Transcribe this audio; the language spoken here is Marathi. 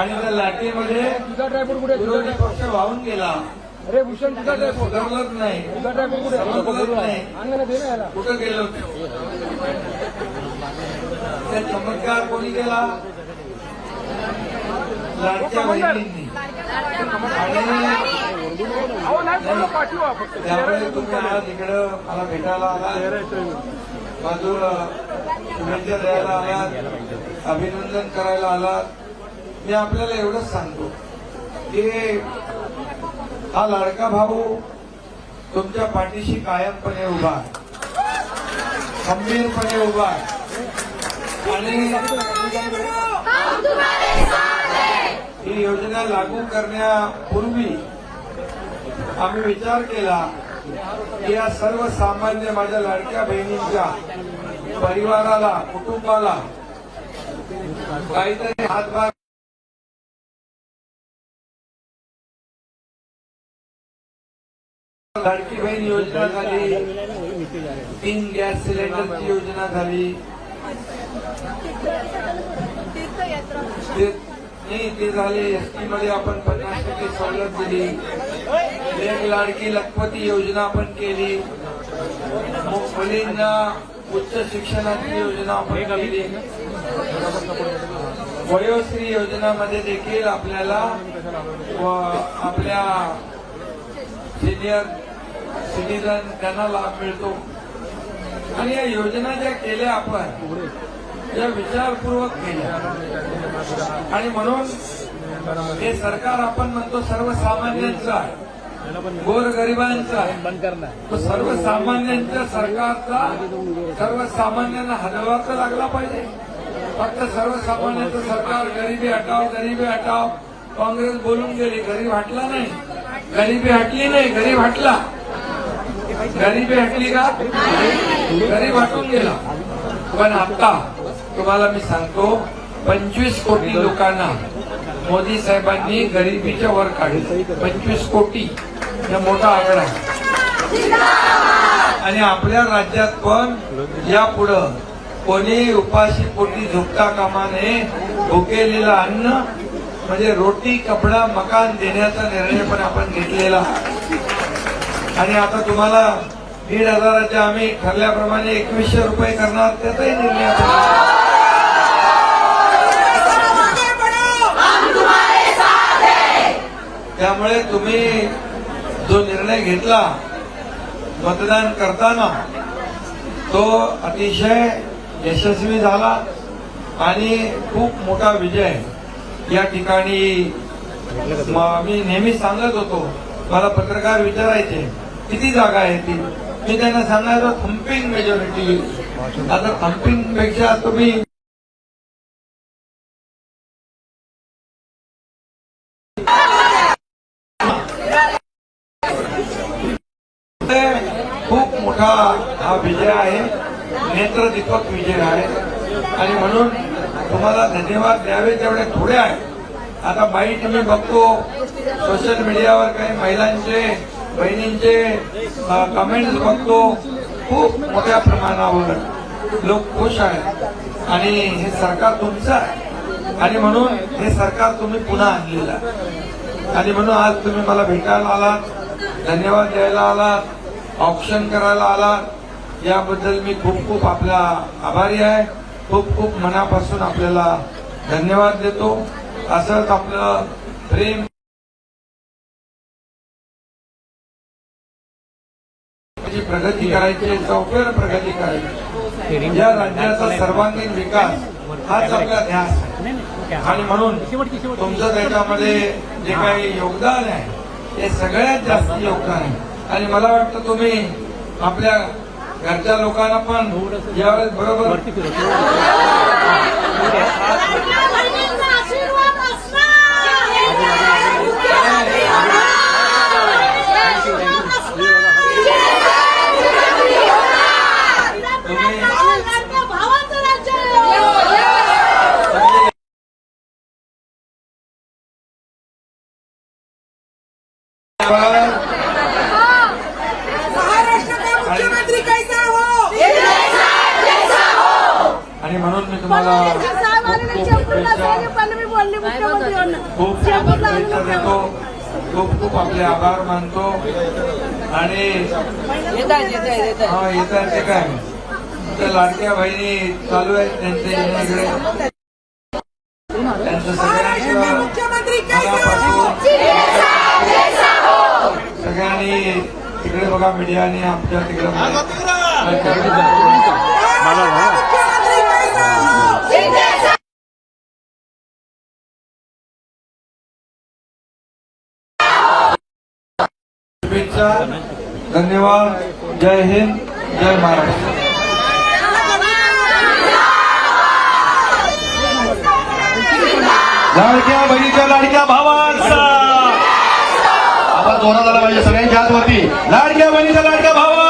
आणि त्या लाटेमध्ये विरोधी पक्ष वाहून गेला. अरे भूषण तुझा सुधारलंच नाही. तुझा ड्रायफ्रूट कुठे? समजलंच नाही. कुठं गेले होते? ते चमत्कार कोणी केला? लाडक्या बहिणींनी. त्यामुळे तुम्ही आज इकडं मला भेटायला आलात. बाजूला शुभेच्छा द्यायला आलात. अभिनंदन करायला आलात. मी आपल्याला एवढंच सांगतो की हा लाडका भाऊ तुमच्या पाठीशी कायमपणे उभा आहे. खंबीरपणे उभा आहे. आणि ही योजना लागू करण्यापूर्वी आम्ही विचार केला की या सर्वसामान्य माझ्या लाडक्या बहिणींच्या परिवाराला कुटुंबाला काहीतरी हातभार लाडकी बहीण योजना झाली. तीन गॅस सिलेंडरची योजना झाली. नाही ते झाले. एसटी मध्ये आपण पन्नास टक्के सवलत दिली. एक लाडकी लखपती योजना आपण केली. मुलींना उच्च शिक्षणाची योजना आपण केली. वयोश्री योजनामध्ये देखील आपल्याला व आपल्या सिनियर सिटीजन त्यांना लाभ मिळतो. आणि या योजना ज्या केल्या आपण या विचारपूर्वक केल्या. आणि म्हणून हे सरकार आपण म्हणतो सर्वसामान्यांचं आहे. गोरगरिबांचं आहे. तो सर्वसामान्यांच्या सरकारचा सर्वसामान्यांना हलवाचा लागला पाहिजे. फक्त सर्वसामान्यांचं सरकार गरिबी हटाव गरिबी हटाव काँग्रेस बोलून गेली गरीब हटला नाही. गरिबी हटली नाही गरीब हटला. गरिबी हटली का? गरीब हटून गेला. पण आता तुम्हाला मी सांगतो पंचवीस कोटी लोकांना मोदी साहेबांनी गरिबीच्या वर काढले. पंचवीस कोटी. हा मोठा आकडा आहे. आणि आपल्या राज्यात पण यापुढं कोणी उपाशी पोटी झोपता कामा नये. भुकेलेलं अन्न म्हणजे रोटी कपडा मकान देण्याचा निर्णय पण आपण घेतलेला आणि आता तुम्हाला दीड हजाराच्या आम्ही ठरल्याप्रमाणे एकवीसशे रुपये करणार त्याचाही निर्णय आपण त्यामुळे तुम्ही जो निर्णय घेतला मतदान करताना तो अतिशय यशस्वी झाला आणि खूप मोठा विजय या ठिकाणी मी नेहमी सांगत होतो मला पत्रकार विचारायचे किती जागा आहे ती? मी त्यांना सांगायचो थम्पिंग मेजॉरिटी आता थम्पिंगपेक्षा तुम्ही खूप मोठा हा विजय आहे. नेत्रदीपक विजय आहे. आणि म्हणून तुम्हाला धन्यवाद द्यावे तेवढे थोडे आहे. आता बाईट मी बघतो सोशल मीडियावर काही महिलांचे बहिणींचे कमेंट्स बघतो खूप मोठ्या प्रमाणावर लोक खुश आहेत. आणि हे सरकार तुमचं आहे. आणि म्हणून हे सरकार तुम्ही पुन्हा आणलेलं आहे. आणि म्हणून आज तुम्ही मला भेटायला आलात धन्यवाद द्यायला आलात ऑप्शन करायला आलात. याबद्दल मी खूप खूप आपला आभारी आहे. खूप खूप मनापासून आपल्याला धन्यवाद देतो. असंच आपलं प्रेम प्रगती करायची चौफेर प्रगती करायची या राज्याचा सर्वांगीण विकास हाच आपला ध्यास आणि म्हणून तुमचं त्याच्यामध्ये जे काही योगदान आहे ते सगळ्यात जास्त योगदान आहे. आणि मला वाटतं तुम्ही आपल्या घरच्या लोकांना पण यावेळेस बरोबर. मुख्यमंत्री कैसा हो? आणि म्हणून मी तुम्हाला खूप खूप शुभेच्छा देतो. खूप खूप आपले आभार मानतो. आणि हा येत आहे ते काय? त्या लाडक्या बहिणी चालू आहेत त्यांचं महाराष्ट्र के सगळ्यांचं मुख्यमंत्री कैसे मनापासून हो सगळ्यांनी तिकडे बघा मीडियाने आमच्या तिकडे धन्यवाद. जय हिंद. जय महाराष्ट्र. लाडक्या बहिणीच्या लाडक्या भावांचा. आवाज झाला पाहिजे सगळ्यांच्या हातवरती. लाडक्या बहिणीच्या लाडक्या भावा